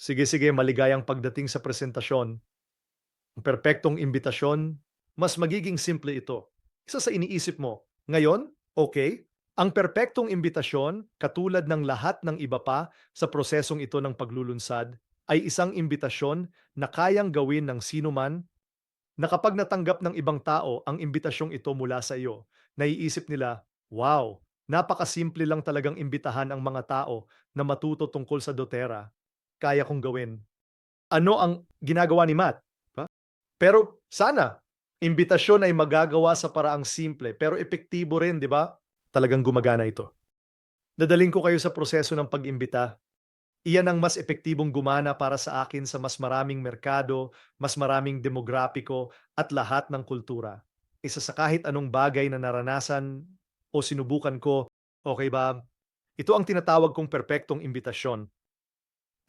Sige, sige, maligayang pagdating sa presentasyon. Ang perpektong imbitasyon, mas magiging simple ito. Isa sa iniisip mo, ngayon, okay, ang perpektong imbitasyon, katulad ng lahat ng iba pa sa prosesong ito ng paglulunsad, ay isang imbitasyon na kayang gawin ng sino man na kapag natanggap ng ibang tao ang imbitasyong ito mula sa iyo, naiisip nila, wow, napakasimple lang talagang imbitahan ang mga tao na matuto tungkol sa doTERRA. Kaya kong gawin. Ano ang ginagawa ni Matt? Ba? Pero sana, imbitasyon ay magagawa sa paraang simple pero epektibo rin, di ba? Talagang gumagana ito. Dadaling ko kayo sa proseso ng pag-imbita. Iyan ang mas epektibong gumana para sa akin sa mas maraming merkado, mas maraming demograpiko at lahat ng kultura. Isa sa kahit anong bagay na naranasan o sinubukan ko, okay ba? Ito ang tinatawag kong perpektong imbitasyon.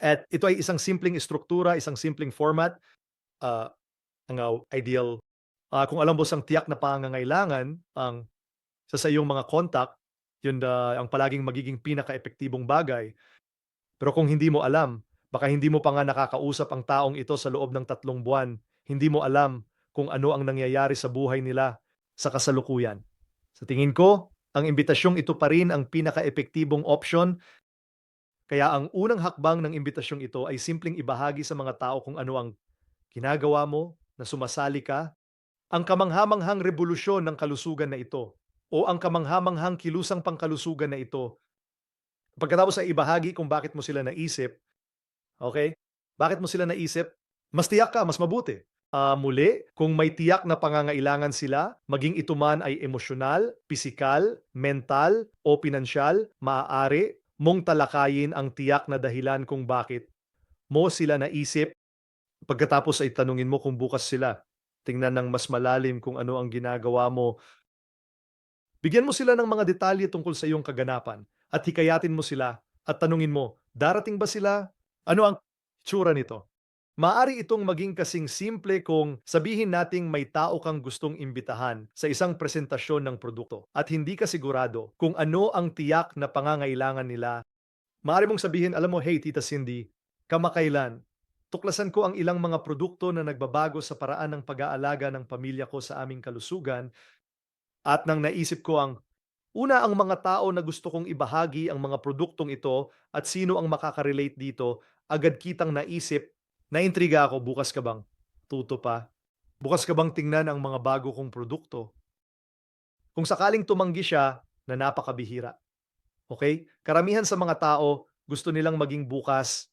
At ito ay isang simpleng struktura, isang simpleng format, ah, ang ah, ideal. Ah, kung alam mo sang tiyak na pangangailangan ang sa sa iyong mga contact, yun na ang palaging magiging pinaka-epektibong bagay. Pero kung hindi mo alam, baka hindi mo pa nga nakakausap ang taong ito sa loob ng tatlong buwan. Hindi mo alam kung ano ang nangyayari sa buhay nila sa kasalukuyan. Sa tingin ko, ang imbitasyong ito pa rin ang pinaka-epektibong option kaya ang unang hakbang ng imbitasyong ito ay simpleng ibahagi sa mga tao kung ano ang ginagawa mo, na sumasali ka, ang kamanghamanghang revolusyon ng kalusugan na ito, o ang kamanghamanghang kilusang pangkalusugan na ito. Pagkatapos ay ibahagi kung bakit mo sila naisip, okay? Bakit mo sila naisip? Mas tiyak ka, mas mabuti. Ah, muli, kung may tiyak na pangangailangan sila, maging ito man ay emosyonal, pisikal, mental, o pinansyal, maaari mong talakayin ang tiyak na dahilan kung bakit mo sila naisip. Pagkatapos ay tanungin mo kung bukas sila. Tingnan ng mas malalim kung ano ang ginagawa mo. Bigyan mo sila ng mga detalye tungkol sa iyong kaganapan at hikayatin mo sila at tanungin mo, darating ba sila? Ano ang tsura nito? Maari itong maging kasing simple kung sabihin nating may tao kang gustong imbitahan sa isang presentasyon ng produkto. At hindi ka sigurado kung ano ang tiyak na pangangailangan nila. Maari mong sabihin, alam mo, hey Tita Cindy, kamakailan, tuklasan ko ang ilang mga produkto na nagbabago sa paraan ng pag-aalaga ng pamilya ko sa aming kalusugan. At nang naisip ko ang una ang mga tao na gusto kong ibahagi ang mga produktong ito at sino ang makaka-relate dito, agad kitang naisip Naintriga ako, bukas ka bang tuto pa? Bukas ka bang tingnan ang mga bago kong produkto? Kung sakaling tumanggi siya, na napakabihira. Okay? Karamihan sa mga tao, gusto nilang maging bukas.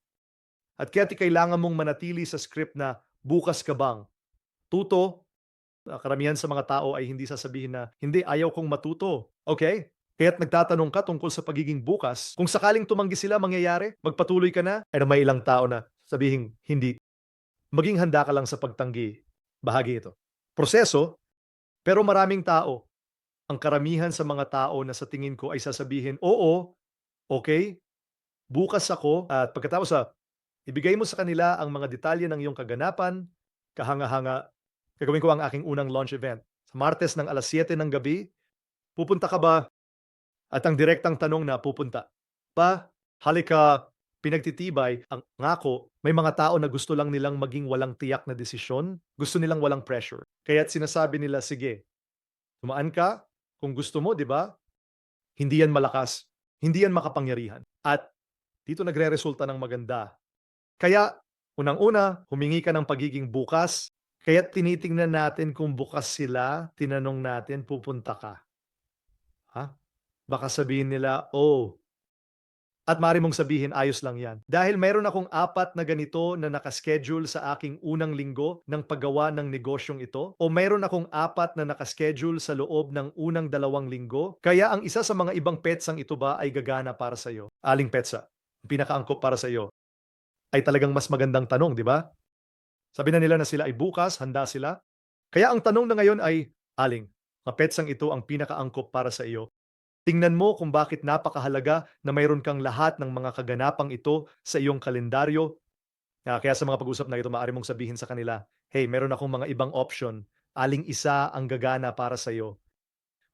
At kaya kailangan mong manatili sa script na bukas ka bang tuto. Ah, Karamihan sa mga tao ay hindi sasabihin na, hindi, ayaw kong matuto. Okay? Kaya't nagtatanong ka tungkol sa pagiging bukas. Kung sakaling tumanggi sila, mangyayari, magpatuloy ka na, ay may ilang tao na sabihin hindi. Maging handa ka lang sa pagtanggi. Bahagi ito. Proseso, pero maraming tao. Ang karamihan sa mga tao na sa tingin ko ay sasabihin, oo, okay, bukas ako, at pagkatapos sa ibigay mo sa kanila ang mga detalye ng iyong kaganapan, kahanga-hanga, gagawin ko ang aking unang launch event. Sa Martes ng alas 7 ng gabi, pupunta ka ba? At ang direktang tanong na pupunta. Pa, halika, pinagtitibay ang ngako, may mga tao na gusto lang nilang maging walang tiyak na desisyon, gusto nilang walang pressure. Kaya't sinasabi nila, sige, tumaan ka, kung gusto mo, di ba? Hindi yan malakas, hindi yan makapangyarihan. At dito nagre-resulta ng maganda. Kaya, unang-una, humingi ka ng pagiging bukas, kaya tinitingnan natin kung bukas sila, tinanong natin, pupunta ka. Ha? Baka sabihin nila, oh, at mari mong sabihin, ayos lang yan. Dahil mayroon akong apat na ganito na nakaschedule sa aking unang linggo ng paggawa ng negosyong ito, o mayroon akong apat na nakaschedule sa loob ng unang dalawang linggo, kaya ang isa sa mga ibang petsang ito ba ay gagana para sa iyo? Aling petsa, ang pinakaangkop para sa iyo, ay talagang mas magandang tanong, di ba? Sabi na nila na sila ay bukas, handa sila. Kaya ang tanong na ngayon ay, aling, ang petsang ito ang pinakaangkop para sa iyo Tingnan mo kung bakit napakahalaga na mayroon kang lahat ng mga kaganapang ito sa iyong kalendaryo. Ah, kaya sa mga pag-usap na ito, maaari mong sabihin sa kanila, hey, meron akong mga ibang option. Aling isa ang gagana para sa iyo.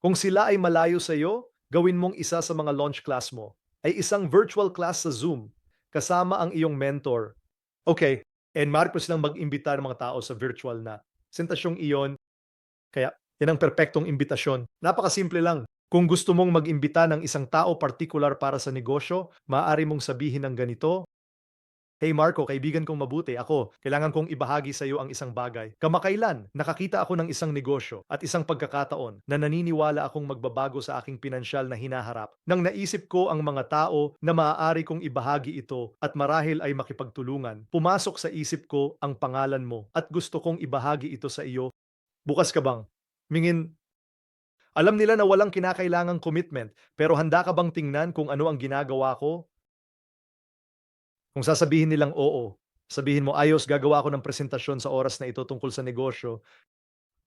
Kung sila ay malayo sa iyo, gawin mong isa sa mga launch class mo ay isang virtual class sa Zoom kasama ang iyong mentor Okay, and maaari po silang mag-imbita ng mga tao sa virtual na presentasyong iyon. Kaya yan ang perpektong imbitasyon. Napakasimple lang. Kung gusto mong mag-imbita ng isang tao partikular para sa negosyo, maaari mong sabihin ng ganito, Hey Marco, kaibigan kong mabuti ako. Kailangan kong ibahagi sa iyo ang isang bagay. Kamakailan, nakakita ako ng isang negosyo at isang pagkakataon na naniniwala akong magbabago sa aking pinansyal na hinaharap. Nang naisip ko ang mga tao na maaari kong ibahagi ito at marahil ay makipagtulungan, pumasok sa isip ko ang pangalan mo at gusto kong ibahagi ito sa iyo. Bukas ka bang? Mingin, alam nila na walang kinakailangang commitment, pero handa ka bang tingnan kung ano ang ginagawa ko kung sasabihin nilang oo, sabihin mo, ayos, gagawa ako ng presentasyon sa oras na ito tungkol sa negosyo,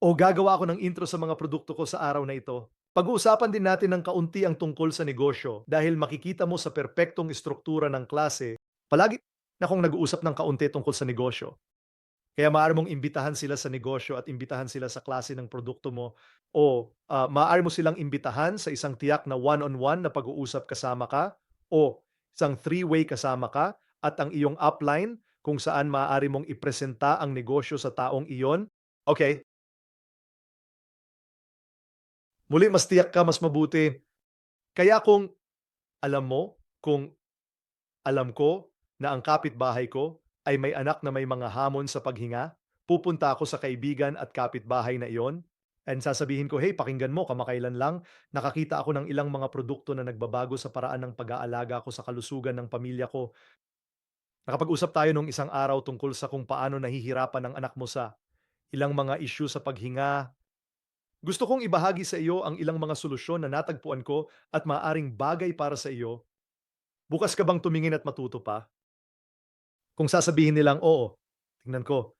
o gagawa ako ng intro sa mga produkto ko sa araw na ito. Pag-uusapan din natin ng kaunti ang tungkol sa negosyo dahil makikita mo sa perpektong istruktura ng klase, palagi na kung nag-uusap ng kaunti tungkol sa negosyo. Kaya maaari mong imbitahan sila sa negosyo at imbitahan sila sa klase ng produkto mo o ah, maaari mo silang imbitahan sa isang tiyak na one-on-one na pag-uusap kasama ka o isang three-way kasama ka at ang iyong upline kung saan maaari mong ipresenta ang negosyo sa taong iyon. Okay. Muli, mas tiyak ka, mas mabuti. Kaya kung alam mo, kung alam ko na ang kapitbahay ko ay may anak na may mga hamon sa paghinga, pupunta ako sa kaibigan at kapitbahay na iyon and sasabihin ko, hey, pakinggan mo, kamakailan lang, nakakita ako ng ilang mga produkto na nagbabago sa paraan ng pag-aalaga ko sa kalusugan ng pamilya ko. Nakapag-usap tayo nung isang araw tungkol sa kung paano nahihirapan ang anak mo sa ilang mga issue sa paghinga. Gusto kong ibahagi sa iyo ang ilang mga solusyon na natagpuan ko at maaaring bagay para sa iyo. Bukas ka bang tumingin at matuto pa? Kung sasabihin nilang, oo, tingnan ko,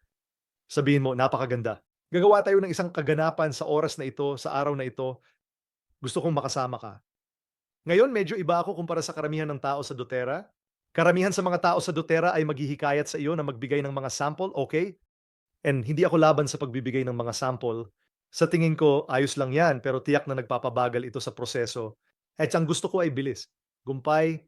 sabihin mo, napakaganda. Gagawa tayo ng isang kaganapan sa oras na ito, sa araw na ito. Gusto kong makasama ka. Ngayon, medyo iba ako kumpara sa karamihan ng tao sa doTERRA. Karamihan sa mga tao sa doTERRA ay maghihikayat sa iyo na magbigay ng mga sample, okay? And hindi ako laban sa pagbibigay ng mga sample. Sa tingin ko, ayos lang yan, pero tiyak na nagpapabagal ito sa proseso. At ang gusto ko ay bilis. Gumpay,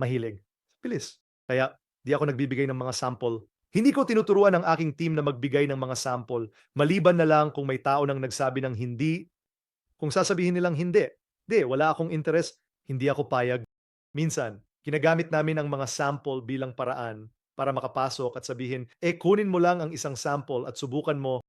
mahilig. Bilis. Kaya, di ako nagbibigay ng mga sample. Hindi ko tinuturuan ang aking team na magbigay ng mga sample. Maliban na lang kung may tao nang nagsabi ng hindi. Kung sasabihin nilang hindi, di, wala akong interest, hindi ako payag. Minsan, ginagamit namin ang mga sample bilang paraan para makapasok at sabihin, eh kunin mo lang ang isang sample at subukan mo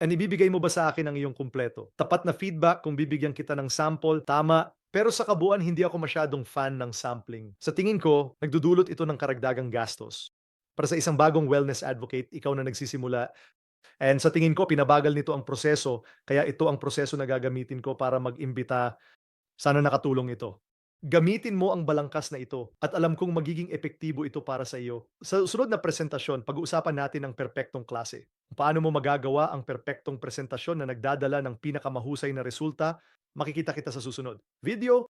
And ibibigay mo ba sa akin ang iyong kumpleto? Tapat na feedback kung bibigyan kita ng sample, tama. Pero sa kabuuan, hindi ako masyadong fan ng sampling. Sa tingin ko, nagdudulot ito ng karagdagang gastos. Para sa isang bagong wellness advocate, ikaw na nagsisimula. And sa tingin ko, pinabagal nito ang proseso. Kaya ito ang proseso na gagamitin ko para mag-imbita. Sana nakatulong ito. Gamitin mo ang balangkas na ito at alam kong magiging epektibo ito para sa iyo. Sa sunod na presentasyon, pag-uusapan natin ang perpektong klase. Paano mo magagawa ang perpektong presentasyon na nagdadala ng pinakamahusay na resulta, makikita kita sa susunod. Video